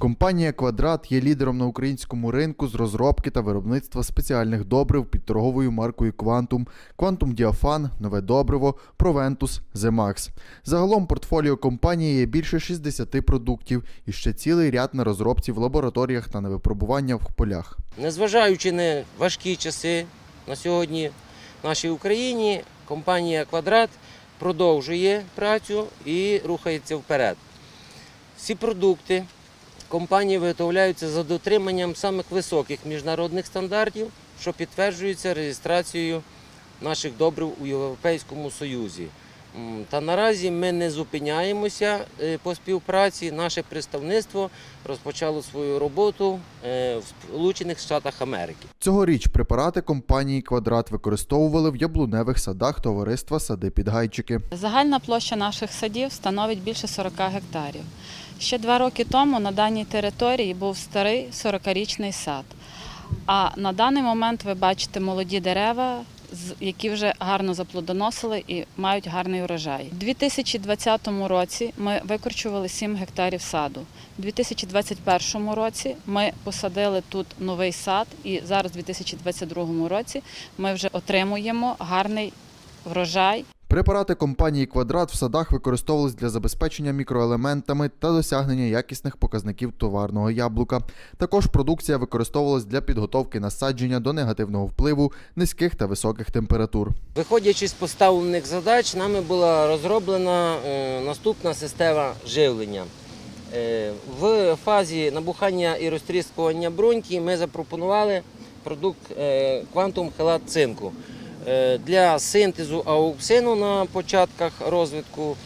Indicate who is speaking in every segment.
Speaker 1: Компанія Квадрат є лідером на українському ринку з розробки та виробництва спеціальних добрив під торговою маркою Quantum, Quantum Діафан, Нове добриво, Proventus, Zemax. Загалом портфоліо компанії є більше 60 продуктів і ще цілий ряд на розробці в лабораторіях та на випробування в полях.
Speaker 2: Незважаючи на важкі часи на сьогодні в нашій Україні, компанія Квадрат продовжує працю і рухається вперед. Всі продукти компанії виготовляються за дотриманням самих високих міжнародних стандартів, що підтверджується реєстрацією наших добрив у Європейському Союзі. Та наразі ми не зупиняємося е, по співпраці. Наше представництво розпочало свою роботу е, в Сполучених Штатах Америки.
Speaker 1: Цьогоріч препарати компанії Квадрат використовували в яблуневих садах товариства Сади Підгайчики.
Speaker 3: Загальна площа наших садів становить більше 40 гектарів. Ще два роки тому на даній території був старий 40-річний сад. А на даний момент ви бачите молоді дерева, які вже гарно заплодоносили і мають гарний урожай. У 2020 році ми викорчували 7 гектарів саду. У 2021 році ми посадили тут новий сад, і зараз, у 2022 році, ми вже отримуємо гарний врожай
Speaker 1: Препарати компанії Квадрат в садах використовувались для забезпечення мікроелементами та досягнення якісних показників товарного яблука. Також продукція використовувалась для підготовки насадження до негативного впливу низьких та високих температур.
Speaker 2: Виходячи з поставлених задач, нами була розроблена е, наступна система живлення. Е, В фазі набухання і розтріскування бруньки ми запропонували продукт е, Quantum Helate цинку для синтезу ауксину на початках розвитку,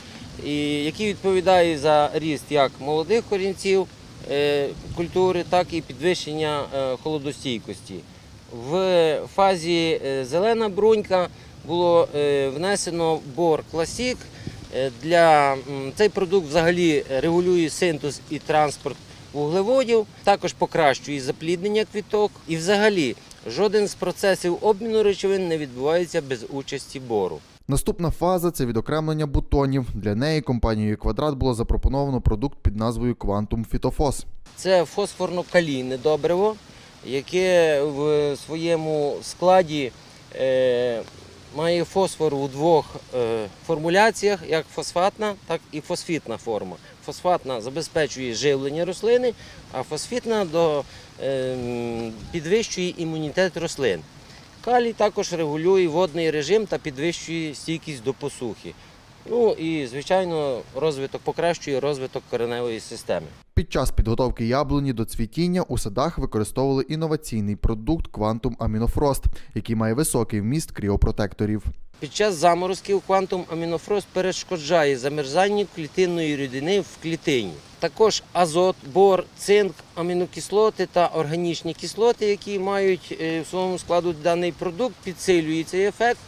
Speaker 2: який відповідає за ріст як молодих корінців е, культури, так і підвищення е, холодостійкості. В фазі е, зелена брунька було е, внесено бор класік. Е, цей продукт взагалі регулює синтез і транспорт вуглеводів, також покращує запліднення квіток. І взагалі жоден з процесів обміну речовин не відбувається без участі бору.
Speaker 1: Наступна фаза це відокремлення бутонів. Для неї компанією Квадрат було запропоновано продукт під назвою Quantum Phytophos.
Speaker 2: Це фосфорно-калійне добриво, яке в своєму складі е, має фосфор у двох е, формуляціях, як фосфатна, так і фосфітна форма. Фосфатна забезпечує живлення рослини, а фосфітна до, е, підвищує імунітет рослин. Калій також регулює водний режим та підвищує стійкість до посухи. Ну і, звичайно, розвиток покращує розвиток кореневої системи.
Speaker 1: Під час підготовки яблуні до цвітіння у садах використовували інноваційний продукт Quantum Aminofrost, який має високий вміст кріопротекторів.
Speaker 2: Під час заморозків квантум амінофрост перешкоджає замерзанню клітинної рідини в клітині. Також азот, бор, цинк, амінокислоти та органічні кислоти, які мають е, в своєму складу даний продукт, підсилює цей ефект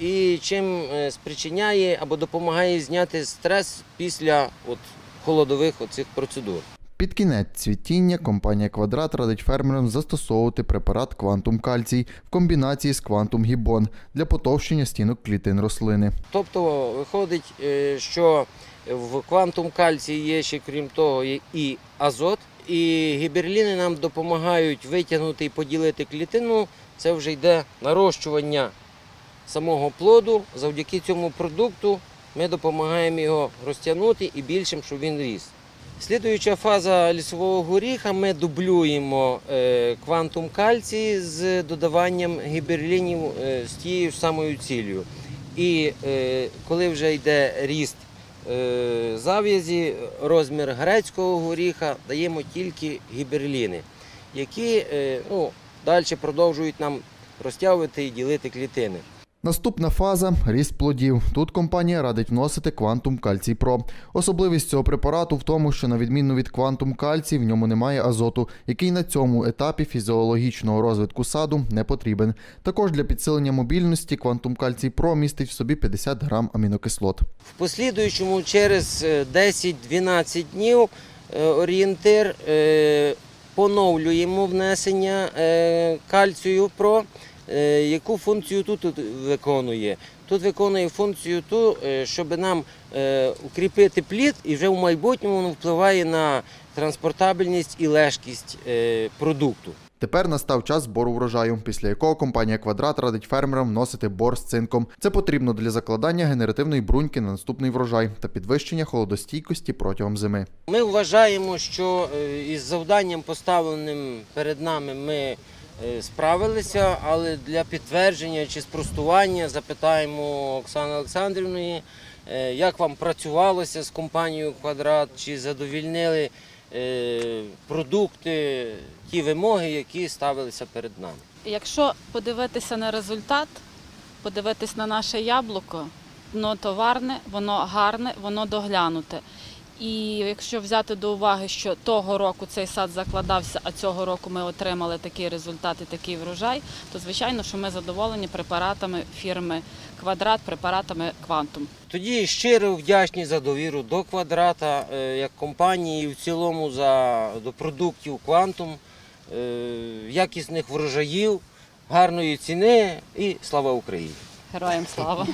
Speaker 2: і чим е, спричиняє або допомагає зняти стрес після от, холодових оцих процедур.
Speaker 1: Під кінець цвітіння компанія Квадрат радить фермерам застосовувати препарат Quantum Кальцій в комбінації з Quantum Гібон для потовщення стінок клітин рослини.
Speaker 2: Тобто виходить, е, що в квантум кальції є ще крім того є і азот, і гіберліни нам допомагають витягнути і поділити клітину. Це вже йде нарощування самого плоду. Завдяки цьому продукту ми допомагаємо його розтягнути і більшим, щоб він ріс. Слідуюча фаза лісового горіха ми дублюємо е, квантум кальції з додаванням гіберлінів е, з тією самою цілею. І е, коли вже йде ріст зав'язі, розмір грецького горіха, даємо тільки гіберліни, які ну, далі продовжують нам розтягувати і ділити клітини.
Speaker 1: Наступна фаза ріст плодів. Тут компанія радить вносити Quantum Calcii Pro. Особливість цього препарату в тому, що на відміну від Quantum Calcii, в ньому немає азоту, який на цьому етапі фізіологічного розвитку саду не потрібен. Також для підсилення мобільності Quantum Calcii Pro містить в собі 50 грам амінокислот.
Speaker 2: В послідуючому через е, 10-12 днів е, орієнтир е, поновлюємо внесення е, кальцію про е, яку функцію тут виконує. Тут виконує функцію ту, е, щоб нам е, укріпити плід, і вже в майбутньому воно впливає на транспортабельність і легкість е, продукту.
Speaker 1: Тепер настав час збору врожаю, після якого компанія Квадрат радить фермерам вносити бор з цинком. Це потрібно для закладання генеративної бруньки на наступний врожай та підвищення холодостійкості протягом зими.
Speaker 2: Ми вважаємо, що е, із завданням, поставленим перед нами, ми е, справилися, але для підтвердження чи спростування запитаємо Оксани Олександрівної, е, як вам працювалося з компанією Квадрат, чи задовільнили е, продукти ті вимоги, які ставилися перед нами.
Speaker 3: Якщо подивитися на результат, подивитись на наше яблуко, воно товарне, воно гарне, воно доглянуте. І якщо взяти до уваги, що того року цей сад закладався, а цього року ми отримали такий результат і такий врожай, то звичайно, що ми задоволені препаратами фірми Квадрат, препаратами Квантум.
Speaker 2: Тоді щиро вдячні за довіру до квадрата е, як компанії, і в цілому за до продуктів Quantum, е, якісних врожаїв, гарної ціни і слава Україні!
Speaker 3: Героям слава!